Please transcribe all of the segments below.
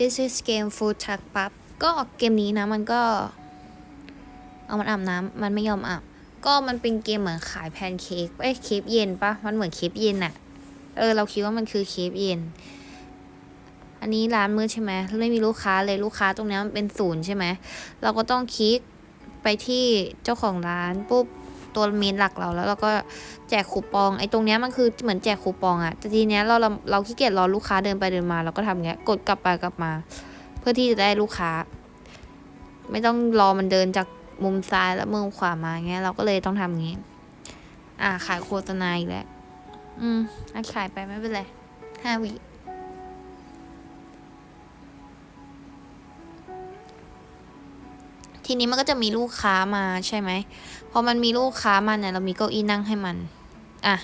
this is game food truck ปั๊บก็เกมนี้นะมันก็ เอามันอาบน้ำมันไม่ยอมอาบก็มันเป็นเกมเหมือนขายแพนเค้กเอ้ยเคฟเย็นปะมันเหมือนเคฟเย็นอะเออเราคิดว่ามันคือเคฟเย็น อันนี้ร้านมืดใช่ไหมไม่มีลูกค้าเลยลูกค้าตรงนี้มันเป็นศูนย์ใช่ไหมเราก็ต้องคลิกไปที่เจ้าของร้านปุ๊บ ตัวเมนหลักเราแล้วเราก็แจกคูปองไอ้ตรงเนี้ยมันคือเหมือนแจกคูปองอะแต่ทีเนี้ยเราเราเราขี้เกียจรอลูกค้าเดินไปเดินมาเราก็ทำเงี้ยกดกลับไปกลับมา เพื่อที่จะได้ลูกค้า ไม่ต้องรอมันเดินจากมุมซ้ายแล้วมุมขวามาเงี้ยเราก็เลยต้องทำงี้ อ่าขายโฆษณาอีกแล้วอืมอะขายไปไม่เป็นไรห้าวิ ทีนี้มันก็จะมีลูกค้ามาใช่ไหมพอมันมีลูกค้ามาเนี่ยเรามีเก้าอี้นั่งให้มัน อะ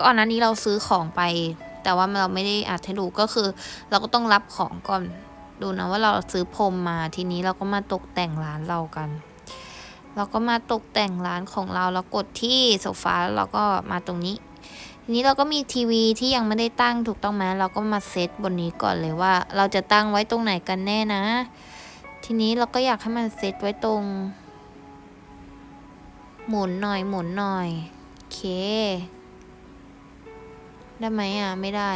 ก่อนหน้านี้เราซื้อของไป แต่ว่าเราไม่ได้อัดให้ดูก็คือ เราก็ต้องรับของก่อนดูนะว่าเราซื้อพรมมาทีนี้เราก็มาตกแต่งร้านเรากัน เราก็มาตกแต่งร้านของเราแล้วกดที่โซฟาแล้วเราก็มาตรงนี้ ทีนี้เราก็มีทีวีที่ยังไม่ได้ตั้งถูกต้องไหมเราก็มาเซตบนนี้ก่อนเลยว่า เราจะตั้งไว้ตรงไหนกันแน่นะ ทีนี้เราก็อยากให้มันเซตไว้ตรง หมุนหน่อยหมุนหน่อยโอเค ได้ไหมอะ ไม่ได้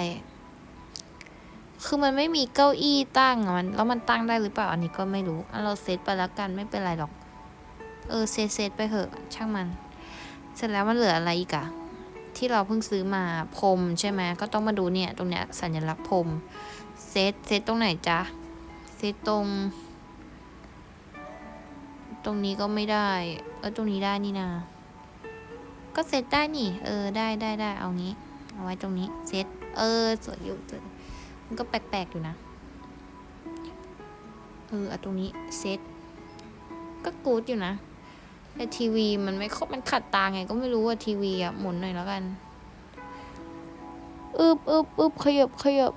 คือมันไม่มีเก้าอี้ตั้งอะมันแล้วมันตั้งได้หรือเปล่าอันนี้ก็ไม่รู้อะเราเซตไปแล้วกันไม่เป็นไรหรอก เออเซตเซตไปเถอะ ช่างมัน เสร็จแล้วมันเหลืออะไรอีกอะที่เราเพิ่งซื้อมาพรมใช่ไหมก็ต้องมาดูเนี่ย ตรงเนี้ยสัญลักษณ์พรมเซตเซตตรงไหนจ๊ะเซตตรง ตรงนี้ก็ไม่ได้ เออตรงนี้ได้นี่นาก็เซตได้นี่ เออได้ได้ได้เอางี้ เอาไว้ตรงนี้เซตเออสวยอยู่สวยมันก็แปลกๆอยู่นะ เออเอาตรงนี้เซตก็กูดอยู่นะแต่ทีวีมันไม่ครบมันขัดตาไง ก็ไม่รู้ว่าทีวีอะหมุนหน่อยแล้วกันอึบอึบอึบขยับขยับ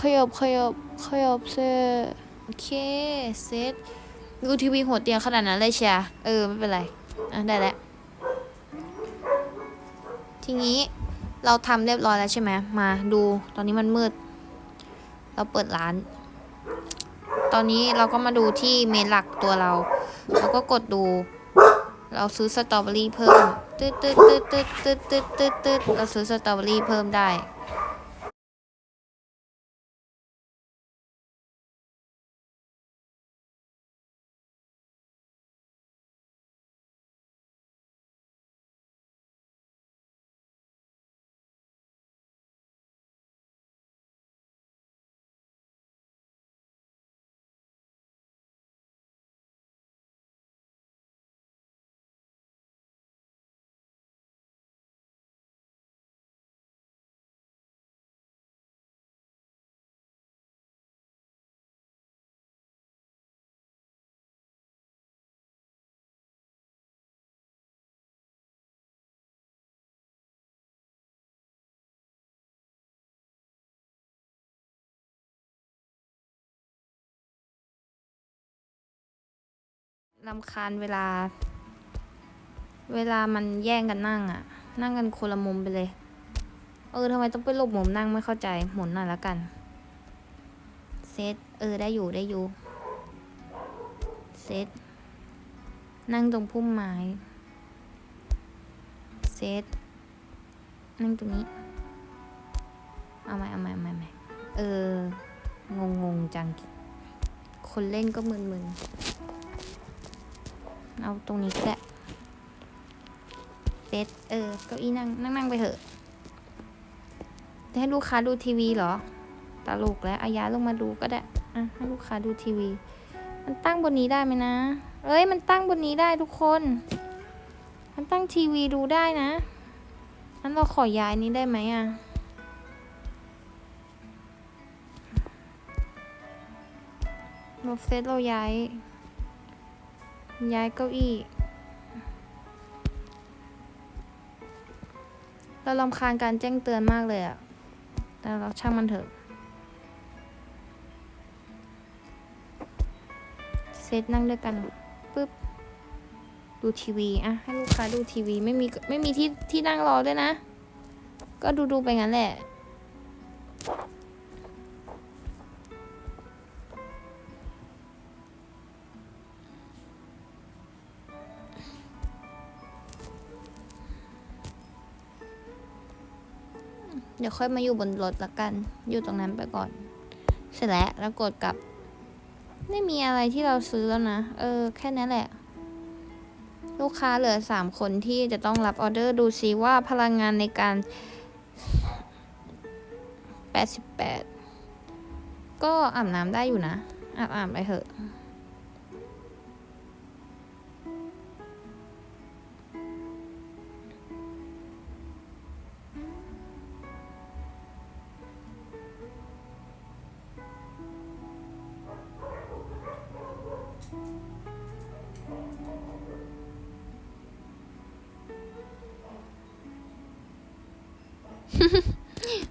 ขยับขยับขยับเซโอเคเซต ดูทีวีหัวเตียงขนาดนั้นเลยเชียเออ ไม่เป็นไร อะ ได้แล้ว ทีนี้เราทำเรียบร้อยแล้วใช่ไหม มาดูตอนนี้มันมืด เราเปิดร้าน ตอนนี้เราก็มาดูที่เมนหลักตัวเรา แล้วก็กดดู เราซื้อสตรอเบอรี่เพิ่ม ตึ๊ดตึ๊ดตึ๊ดตึ๊ดตึ๊ดตึ๊ดตึ๊ดเราซื้อสตรอเบอรี่เพิ่มได้ ลำคาญเวลา เวลามันแย่งกันนั่งอะนั่งกันคนละมุมไปเลย เออทำไมต้องไปหลบมุมนั่งไม่เข้าใจ หมุนหน่อยแล้วกัน เซตเออได้อยู่ได้อยู่ เซตนั่งตรงพุ่มไม้ เซตนั่งตรงนี้ เอาไหมเอาไหมเอาไหมเอาไหมเอองงงจัง คนเล่นก็มึนๆ เอาตรงนี้ก็ได้เซตเออเก้าอี้นั่งนั่งนั่งไปเถอะจะให้ลูกค้าดูทีวีเหรอตลกแล้วอายาลงมาดูก็ได้อะให้ลูกค้าดูทีวี มันตั้งบนนี้ได้ไหมนะ เอ้ยมันตั้งบนนี้ได้ทุกคน มันตั้งทีวีดูได้นะงั้นเราขอย้ายนี้ได้ไหมอะเราเซตเราย้าย ย้ายเก้าอี้ เราลำคาญการแจ้งเตือนมากเลยอะแต่เราช่างมันเถอะ เซตนั่งด้วยกันปุ๊บ ดูทีวีอะให้ลูกค้าดูทีวี ไม่มีไม่มีที่ที่นั่งรอด้วยนะ ก็ดูดูไปงั้นแหละ เดี๋ยวค่อยมาอยู่บนรถละกัน อยู่ตรงนั้นไปก่อน เสร็จแล้วแล้วกดกลับ ไม่มีอะไรที่เราซื้อแล้วนะ เออ แค่นั้นแหละ ลูกค้าเหลือสามคนที่จะต้องรับออเดอร์ดูซิว่าพลังงานในการ 88 ก็อาบน้ำได้อยู่นะ อาบอาบไปเถอะ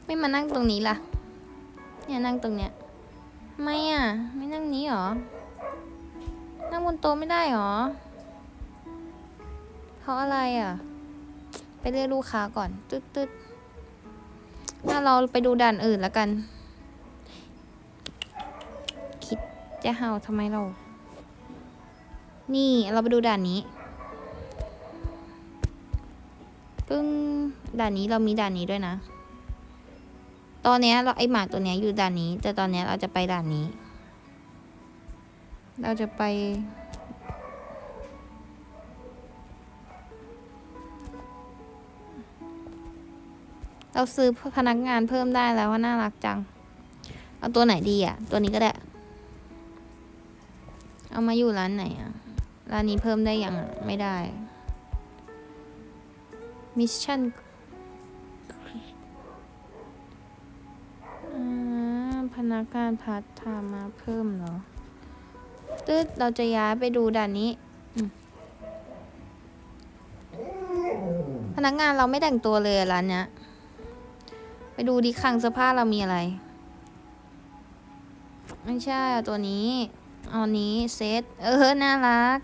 ไม่มานั่งตรงนี้ล่ะ เนี่ยนั่งตรงเนี้ย ไม่อะ ไม่นั่งนี้หรอ นั่งบนโต๊ะไม่ได้หรอ เพราะอะไรอะ ไปเรียกลูกค้าก่อน ตึ๊ดตึ๊ดถ้าเราไปดูด่านอื่นแล้วกัน คิดจะเห่าทำไมเรา นี่เราไปดูด่านนี้ ปึ้งด่านนี้เรามีด่านนี้ด้วยนะ ตอนนี้เราไอหมาตัวนี้อยู่ด่านนี้ แต่ตอนนี้เราจะไปด่านนี้ เราจะไป เราซื้อพนักงานเพิ่มได้แล้วว่าน่ารักจัง เอาตัวไหนดีอะ ตัวนี้ก็ได้ เอามาอยู่ร้านไหนอะ ร้านนี้เพิ่มได้ยังไม่ได้ มิชชั่นอ่าพนักงานพาร์ทไทม์มาเพิ่มเหรอตึ๊ดเราจะย้ายไปดูด่านนี้อืมพนักงานเราไม่แต่งตัวเลยอะร้านเนี้ย ไปดูดิคลังเสื้อผ้าเรามีอะไร ไม่ใช่เอาตัวนี้เอาอันนี้เซต เออ น่ารัก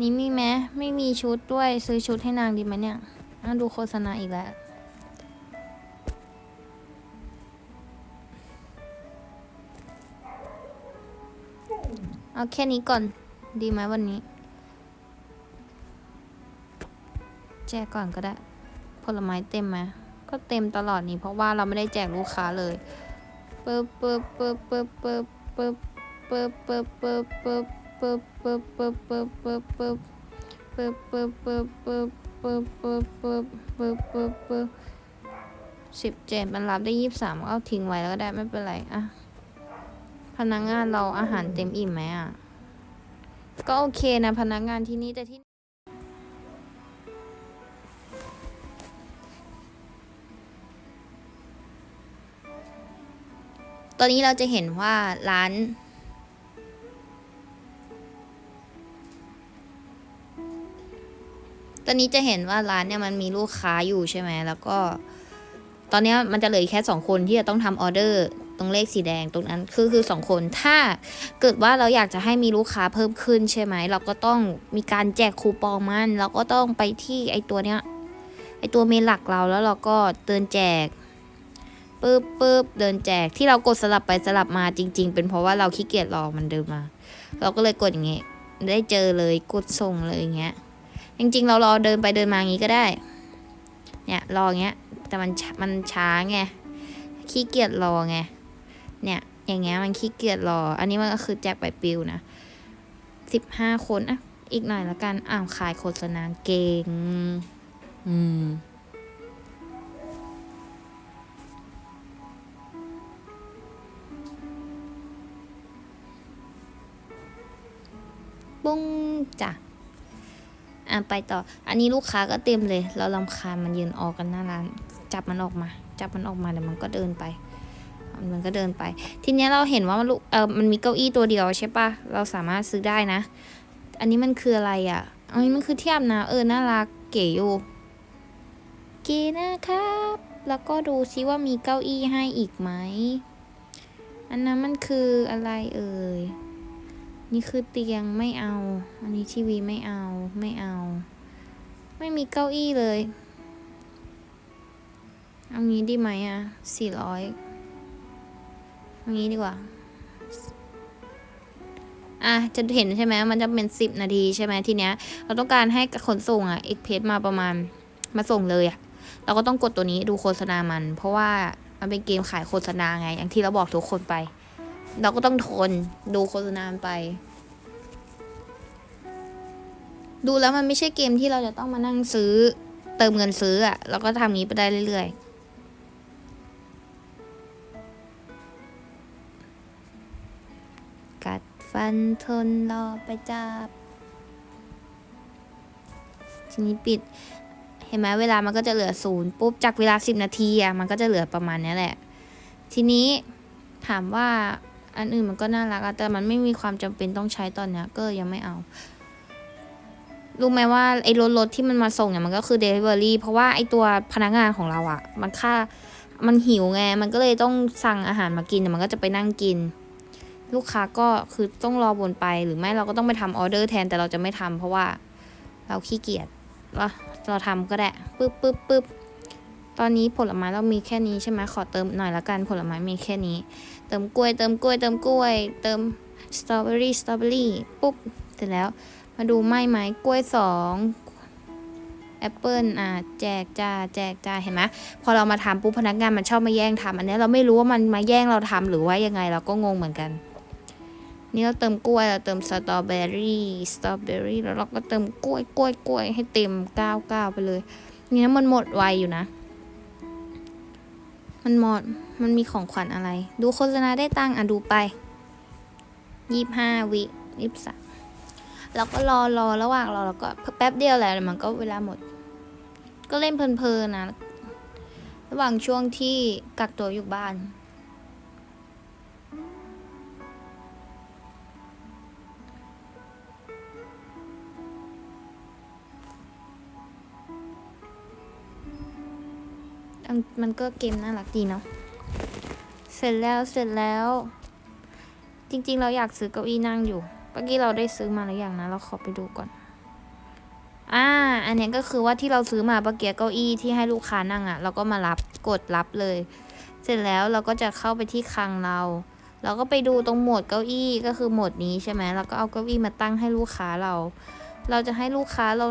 นี้มีไหมไม่มีชุดด้วยซื้อชุดให้นางดีไหมเนี่ยอะดูโฆษณาอีกแล้ว เอาแค่นี้ก่อนดีไหมวันนี้ แจกก่อนก็ได้ ผลไม้เต็มไหมก็เต็มตลอดนี่เพราะว่าเราไม่ได้แจกลูกค้าเลยปึ๊บปึ๊บปึ๊บปึ๊บปึ๊บปึ๊บปึ๊บปึ๊บปึ๊บ ปึ๊บปึ๊บปึ๊บปึ๊บปึ๊บปึ๊บปึ๊บปึ๊บปึ๊บปึ๊บปึ๊บปึ๊บปึ๊บปึ๊บปึ๊บปึ๊บปึ๊บสิบเจ็ดมันรับได้ยี่สิบสามเอาทิ้งไว้แล้วก็ได้ไม่เป็นไรอะพนักงานเราอาหารเต็มอิ่มไหมอะ ก็โอเคนะพนักงานที่นี่แต่ที่ตอนนี้เราจะเห็นว่าร้าน ตอนนี้จะเห็นว่าร้านเนี่ยมันมีลูกค้าอยู่ใช่ไหมแล้วก็ ตอนนี้มันจะเหลือแค่สองคนที่จะต้องทำออเดอร์ตรงเลขสีแดงตรงนั้นคือคือสองคนถ้าเกิดว่าเราอยากจะให้มีลูกค้าเพิ่มขึ้นใช่ไหมเราก็ต้องมีการแจกคูปองมันเราก็ต้องไปที่ไอตัวเนี้ยไอตัวเมนหลักเราแล้วเราก็เดินแจกปึ๊บปึ๊บเดินแจกที่เรากดสลับไปสลับมาจริง ๆ เป็นเพราะว่าเราขี้เกียจรอมันเดินมา เราก็เลยกดอย่างเงี้ยได้เจอเลยกดส่งเลยอย่างเงี้ย จริงๆ เรารอเดินไปเดินมาอย่างงี้ก็ได้ เนี่ยรออย่างเงี้ย แต่มันมันช้าไง ขี้เกียจรอไง เนี่ย อย่างเงี้ยมันขี้เกียจรอ อันนี้มันก็คือแจกใบปลิวนะสิบห้าคนอะ อีกหน่อยละกัน อ้าวขายโฆษณาเก่ง อืมบุ้งจ้ะ อะไปต่อ อันนี้ลูกค้าก็เต็มเลย เราลำคาญมันยืนออกกันหน้าร้าน จับมันออกมา จับมันออกมาเดี๋ยวมันก็เดินไป มันก็เดินไป ทีนี้เราเห็นว่ามันลูกเออมันมีเก้าอี้ตัวเดียวใช่ปะเราสามารถซื้อได้นะ อันนี้มันคืออะไรอะอันนี้มันคือเที่อาบน้ำเออน่ารักเก๋อยู่เก๋นะครับ แล้วก็ดูซิว่ามีเก้าอี้ให้อีกไหมอันนั้นมันคืออะไรเอ่ย นี่คือเตียงไม่เอา อันนี้ทีวีไม่เอา ไม่เอา ไม่มีเก้าอี้เลย เอางี้ดีไหมอะสี่ร้อยเอางี้ดีกว่า อะ จะเห็นใช่ไหม มันจะเป็นสิบนาทีใช่ไหมทีเนี้ย เราต้องการให้ขนส่งอะเอ็กเพสมาประมาณ มาส่งเลยอะ เราก็ต้องกดตัวนี้ดูโฆษณามัน เพราะว่ามันเป็นเกมขายโฆษณาไง อย่างที่เราบอกทุกคนไป เราก็ต้องทนดูโฆษณาไป ดูแล้วมันไม่ใช่เกมที่เราจะต้องมานั่งซื้อ เติมเงินซื้ออะเราก็ทำงี้ไปได้เรื่อยๆกัดฟันทนรอไปจับทีนี้ปิด เห็นไหมเวลามันก็จะเหลือศูนย์ปุ๊บจากเวลาสิบนาทีอะมันก็จะเหลือประมาณนี้แหละ ทีนี้ถามว่า อันอื่นมันก็น่ารักอะแต่มันไม่มีความจำเป็นต้องใช้ตอนเนี้ยก็ยังไม่เอารู้ไหมว่าไอ้รถรถที่มันมาส่งเนี่ยมันก็คือ Delivery เพราะว่าไอ้ตัวพนักงานของเราอะมันค่ามันหิวไงมันก็เลยต้องสั่งอาหารมากินแต่มันก็จะไปนั่งกิน ลูกค้าก็คือต้องรอบนไปหรือไม่เราก็ต้องไปทำออเดอร์แทนแต่เราจะไม่ทำเพราะว่าเราขี้เกียจว่าเราทำก็ได้ปึ๊บปึ๊บปึ๊บ ตอนนี้ผลไม้เรามีแค่นี้ใช่ไหมขอเติมหน่อยละกันผลไม้มีแค่นี้ เติมกล้วย เติมกล้วย เติมกล้วย เติมสตรอเบอรี่สตรอเบอรี่ปุ๊บเสร็จแล้ว มาดูไหมไหมกล้วยสองแอปเปิลอะแจกจ้าแจกจ้าเห็นไหมพอเรามาทำปุ๊บพนักงานมันชอบมาแย่งทำอันนี้เราไม่รู้ว่ามันมาแย่งเราทำหรือว่ายังไงเราก็งงเหมือนกัน นี่เราเติมกล้วยเราเติมสตรอเบอรี่สตรอเบอรี่แล้วเราก็เติมกล้วยกล้วยกล้วยให้เต็มเก้าเก้าไปเลย นี่นะมันหมดไวอยู่นะ มันหมด มันมีของขวัญอะไร ดูโฆษณาได้ตังอะดูไปยี่ห้าวิยี่สามเราก็รอรอระหว่างรอแล้วก็แป๊บเดียวแหละมันก็เวลาหมด ก็เล่นเพลินๆนะ ระหว่างช่วงที่กักตัวอยู่บ้านันมันก็เกมน่ารักดีเนาะ เสร็จแล้วเสร็จแล้ว จริงๆ เราอยากซื้อเก้าอี้นั่งอยู่เมื่อกี้เราได้ซื้อมาหรือยังนะ เราขอไปดูก่อน อ่า อันนี้ก็คือว่าที่เราซื้อมาเมื่อกี้เก้าอี้ที่ให้ลูกค้านั่งอะ่ะ เราก็มารับกดรับเลย เสร็จแล้วเราก็จะเข้าไปที่คลังเราเราก็ไปดูตรงโหมดเก้าอี้ก็คือโหมดนี้ใช่ไหมเราก็เอาเก้าอี้มาตั้งให้ลูกค้าเรา เราจะให้ลูกค้าเรา